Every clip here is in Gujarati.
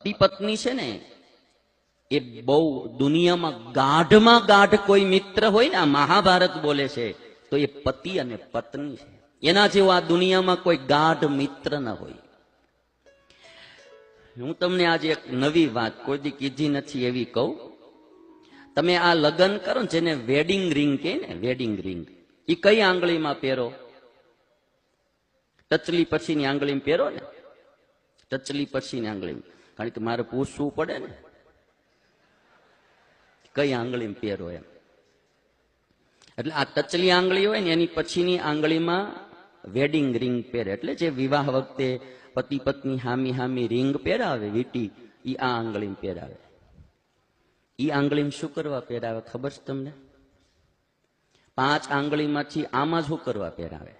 પતિ પત્ની છે ને, એ બહુ દુનિયામાં ગાઢમાં ગાઢ કોઈ મિત્ર હોય ને મહાભારત બોલે છે, તો એ પતિ અને પત્ની છે. એના જેવો આ દુનિયામાં કોઈ ગાઢ મિત્ર ન હોય. હું તમને આજે એક નવી વાત કોઈ દી કીધી નથી એવી કહું. તમે આ લગ્ન કરો જેને વેડિંગ રિંગ કહે ને વેડિંગ રિંગ એ કઈ આંગળીમાં પહેરો? ટચલી પછીની આંગળીમાં પહેરો ને? ટચલી પછીની આંગળીમાં. કારણ કે મારે પૂછવું પડે ને. કઈ આંગળી પહેરો એમ. એટલે આ ટચલી આંગળી હોય ને, એની પછીની આંગળીમાં વેડિંગ રિંગ પહેરે. એટલે જે વિવાહ વખતે પતિ પત્ની હામી હામી રિંગ પહેરાવે, વીટી એ આ આંગળીમાં પહેરાવે. એ આંગળીમાં શું કરવા પહેરાવે ખબર છે તમને? પાંચ આંગળીમાંથી આમાં જ શું કરવા પહેરાવે?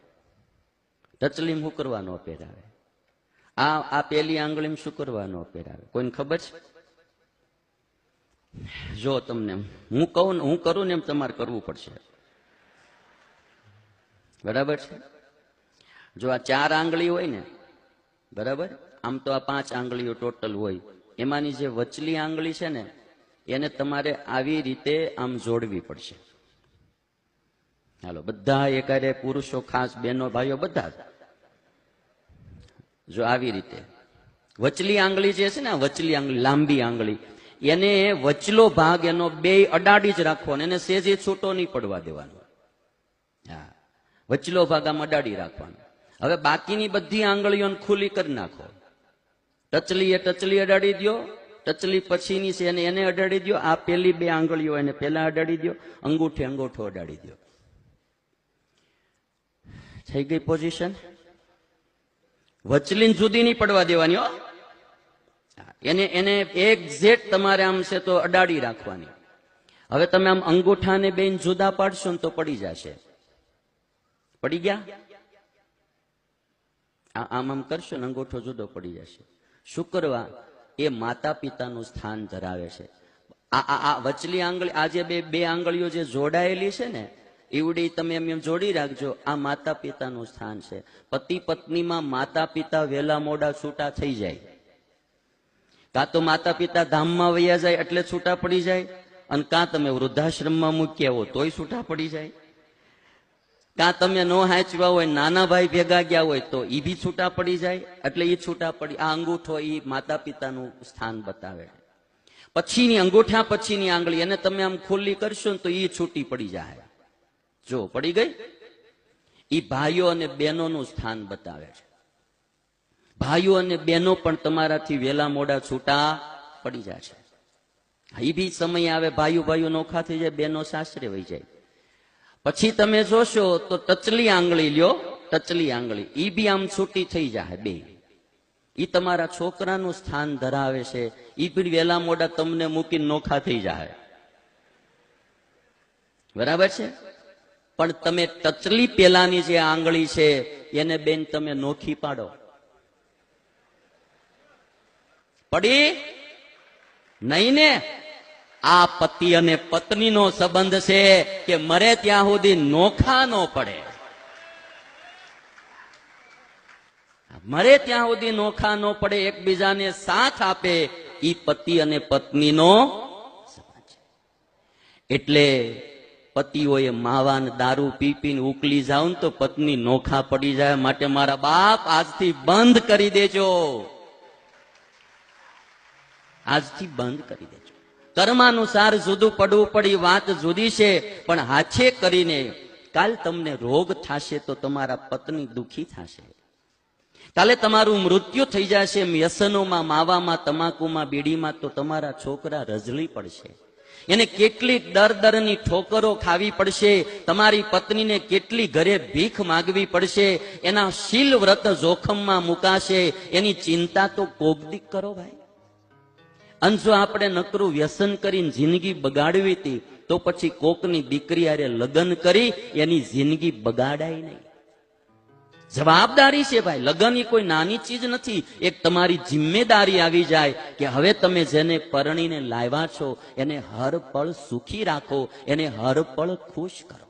ટચલીમ શું કરવા ન પહેરાવે? આ આ પેલી આંગળીમાં શું કરવાનો પહેરાવે કોઈને ખબર છે? જો તમને હું કહું હું કરું ને એમ તમારે કરવું પડશે. બરાબર છે? જો આ ચાર આંગળી હોય ને, બરાબર? આમ તો આ પાંચ આંગળીઓ ટોટલ હોય. એમાંની જે વચલી આંગળી છે ને, એને તમારે આવી રીતે આમ જોડવી પડશે. હાલો, બધા એકારે પુરુષો, ખાસ બહેનો, ભાઈઓ, બધા જ આવી રીતે વચલી આંગળી જે છે ને વચલી આંગળી, લાંબી આંગળી, એને વચલો ભાગ એનો બે અડાડી જ રાખવાનો, એને સેજે છૂટો નહીં પડવા દેવાનો. હા, વચલો ભાગ આમ અડાડી રાખવાનો. હવે બાકીની બધી આંગળીઓને ખુલ્લી કરી નાખો. ટચલી એ ટચલી અડાડી દો ટચલી પછીની છે એને એને અડાડી દો આ પેલી બે આંગળીઓ એને પેલા અડાડી દો અંગૂઠે અંગૂઠો અડાડી દો થઈ ગઈ પોઝિશન? વચલીન જુદી નહીં પડવા દેવાની, હો. એને એને એક્ઝેક્ટ તમારે આમ છે તો અડાડી રાખવાની. હવે તમે આમ અંગૂઠાને બેન જુદા પાડશો ને તો પડી જશે. પડી ગયા? આમ આમ કરશો ને અંગૂઠો જુદો પડી જશે. શુક્રવાર એ માતા પિતાનું સ્થાન ધરાવે છે. આ આ વચલી આંગળી આ જે બે બે આંગળીઓ જે જોડાયેલી છે ને એવડી તમે એમ એમ જોડી રાખજો, આ માતા પિતાનું સ્થાન છે. પતિ પત્નીમાં માતા પિતા વેલા મોડા છૂટા થઈ જાય. કાં તો માતા પિતા ધામમાં વયા જાય એટલે છૂટા પડી જાય, અને કાં તમે વૃદ્ધાશ્રમમાં મૂકી આવો તોય છૂટા પડી જાય. કાં તમે ન હાંચવા હોય, નાના ભાઈ ભેગા ગયા હોય તો એ બી છૂટા પડી જાય, એટલે એ છૂટા પડી, આ અંગૂઠો એ માતા પિતાનું સ્થાન બતાવે. પછીની અંગૂઠા પછીની આંગળી, એને તમે આમ ખુલ્લી કરશો ને તો એ છૂટી પડી જાય. જો પડી ગઈ, ઈ ભાઈઓ અને બહેનોનું સ્થાન બતાવે છે. ભાઈઓ અને બહેનો પણ તમારાથી વેલા મોડા છૂટા પડી જાય છે. એ બી સમય આવે ભાઈઓ ભાઈઓ નોખા થઈ જાય, બહેનો સાસરે વહી જાય. પછી તમે જોશો તો ટચલી આંગળી લ્યો, ટચલી આંગળી. ઈ બી આમ છૂટી થઈ જાય બે. ઈ તમારા છોકરાનું સ્થાન ધરાવે છે. ઈ બી વેલા મોડા તમને મૂકીને નોખા થઈ જાય બરાબર છે? પણ તમે ટચલી પેલાની જે આંગળી છે, એને બેન તમે નોખી પાડો. પડી? નહીં ને? આ પતિ અને પત્નીનો સંબંધ છે કે મરે ત્યાં સુધી નોખા નો પડે. મરે ત્યાં સુધી નોખા નો પડે, એકબીજાને સાથ આપે, ઈ પતિ અને પત્નીનો એટલે પતિઓએ માવાન દારૂ પી પીને ઉકલી જાવ ને તો પત્ની નોખા પડી જાય. માટે મારા બાપ આજથી બંધ કરી દેજો. આજથી બંધ કરી દેજો. કર્માનુસાર જુદું પડવું પડી, વાત જુદી છે, પણ હાથે કરીને કાલ તમને રોગ થશે તો તમારા પત્ની દુખી થશે. કાલે તમારું મૃત્યુ થઈ જશે, વ્યસનોમાં, માવામાં, તમાકુમાં, બીડીમાં, તો તમારા છોકરા રજળી પડશે. એને કેટલી દર દરની ઠોકરો ખાવી પડશે, તમારી પત્નીને કેટલી ઘરે ભીખ માગવી પડશે, એના શીલ વ્રત જોખમમાં મુકાશે, એની ચિંતા તો કોગદી કરો ભાઈ. અને જો આપણે નકરું વ્યસન કરીને જિંદગી બગાડવી હતી, તો પછી કોકની દીકરી આરે લગ્ન કરી, એની જિંદગી બગાડાય નહીં. જવાબદારી છે ભાઈ. લગ્ન એ કોઈ નાની ચીજ નથી. એક તમારી જિમ્મેદારી આવી જાય કે હવે તમે જેને પરણીને લાવ્યા છો, એને હર પળ સુખી રાખો, એને હર પળ ખુશ કરો.